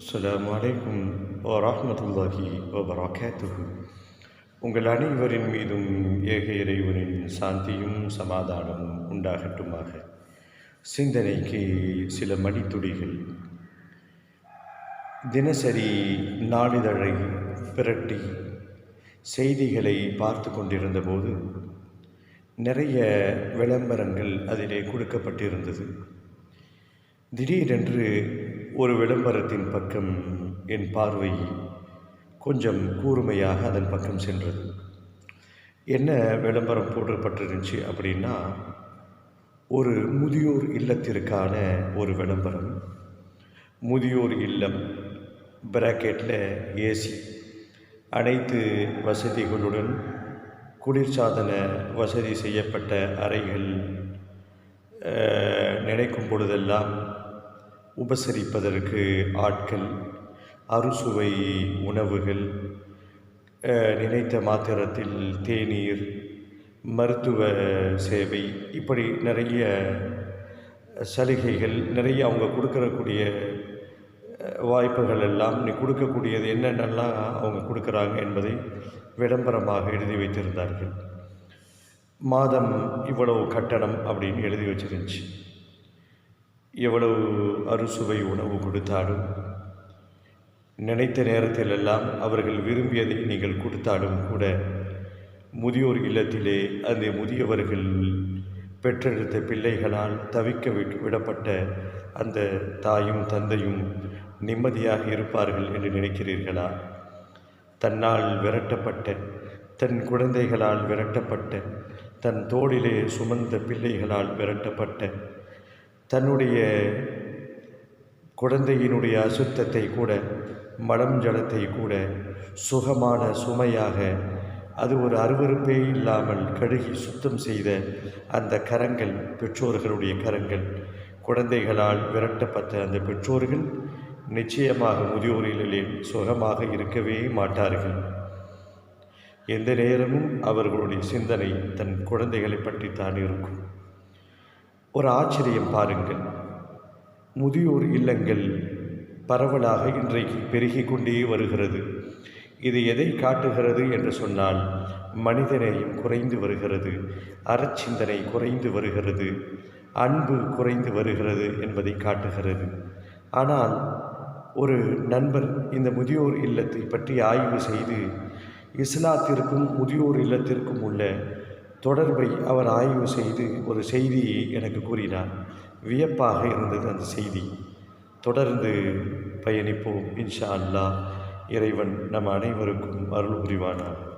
அஸ்லாம் வலைக்கும் வரமத்துல்லாஹி வபரகாத்துஹு உங்கள் அனைவரின் மீதும் ஏக இறைவனின் சாந்தியும் சமாதானமும் உண்டாகட்டுமாக. சிந்தனைக்கு சில மடித்துடிகள். தினசரி நாளிதழை பிரட்டி செய்திகளை பார்த்து கொண்டிருந்தபோது நிறைய விளம்பரங்கள் அதிலே கொடுக்கப்பட்டிருந்தது. திடீரென்று ஒரு விளம்பரத்தின் பக்கம் என் பார்வை கொஞ்சம் கூர்மையாக அதன் பக்கம் சென்றது. என்ன விளம்பரம் போடப்பட்டிருந்துச்சு அப்படின்னா ஒரு முதியோர் இல்லத்திற்கான ஒரு விளம்பரம். முதியோர் இல்லம் பிராக்கெட்டில் ஏசி அனைத்து வசதிகளுடன் குளிர்சாதன வசதி செய்யப்பட்ட அறைகள் நினைக்கும் பொழுதெல்லாம் உபசரிப்பதற்கு ஆட்கள் அறுசுவை உணவுகள் நினைத்த மாத்திரத்தில் தேநீர் மருத்துவ சேவை இப்படி நிறைய சலுகைகள் நிறைய அவங்க கொடுக்கறக்கூடிய வாய்ப்புகள் எல்லாம் நீ கொடுக்கக்கூடியது என்னென்னலாம் அவங்க கொடுக்குறாங்க என்பதை விளம்பரமாக எழுதி வைத்திருந்தார்கள். மாதம் இவ்வளவு கட்டணம் அப்படின்னு எழுதி வச்சிருந்துச்சு. எவ்வளவு அறுசுவை உணவு கொடுத்தாலும் நினைத்த நேரத்திலெல்லாம் அவர்கள் விரும்பியதை நீங்கள் கொடுத்தாலும் கூட முதியோர் இல்லத்திலே அந்த முதியவர்கள் பெற்றெடுத்த பிள்ளைகளால் தவிக்க விடப்பட்ட அந்த தாயும் தந்தையும் நிம்மதியாக இருப்பார்கள் என்று நினைக்கிறீர்களா? தன்னால் விரட்டப்பட்ட தன் குழந்தைகளால் விரட்டப்பட்ட தன் தோளிலே சுமந்த பிள்ளைகளால் விரட்டப்பட்ட தன்னுடைய குழந்தையினுடைய அசுத்தத்தை கூட மலம் ஜலத்தை கூட சுகமான சுமையாக அது ஒரு அருவருப்பே இல்லாமல் கழுகி சுத்தம் செய்த அந்த கரங்கள் பெற்றோர்களுடைய கரங்கள். குழந்தைகளால் விரட்டப்பட்ட அந்த பெற்றோர்கள் நிச்சயமாக முதியோரிலே சுகமாக இருக்கவே மாட்டார்கள். எந்த நேரமும் அவர்களுடைய சிந்தனை தன் குழந்தைகளை பற்றித்தான் இருக்கும். ஒரு ஆச்சரியம் பாருங்கள். முதியோர் இல்லங்கள் பரவலாக இன்றைக்கு பெருகி கொண்டே வருகிறது. இது எதை காட்டுகிறது என்று சொன்னால் மனிதநேயம் குறைந்து வருகிறது அறச்சிந்தனை குறைந்து வருகிறது அன்பு குறைந்து வருகிறது என்பதை காட்டுகிறது. ஆனால் ஒரு நண்பர் இந்த முதியோர் இல்லத்தை பற்றி ஆய்வு செய்து இஸ்லாத்திற்கும் முதியோர் இல்லத்திற்கும் உள்ள தொடர்பை அவர் ஆய்வு செய்து ஒரு செய்தியை எனக்கு கூறினார். வியப்பாக இருந்தது அந்த செய்தி. தொடர்ந்து பயணிப்போம் இன்ஷா அல்லாஹ். இறைவன் நம் அனைவருக்கும் அருள் புரிவானான்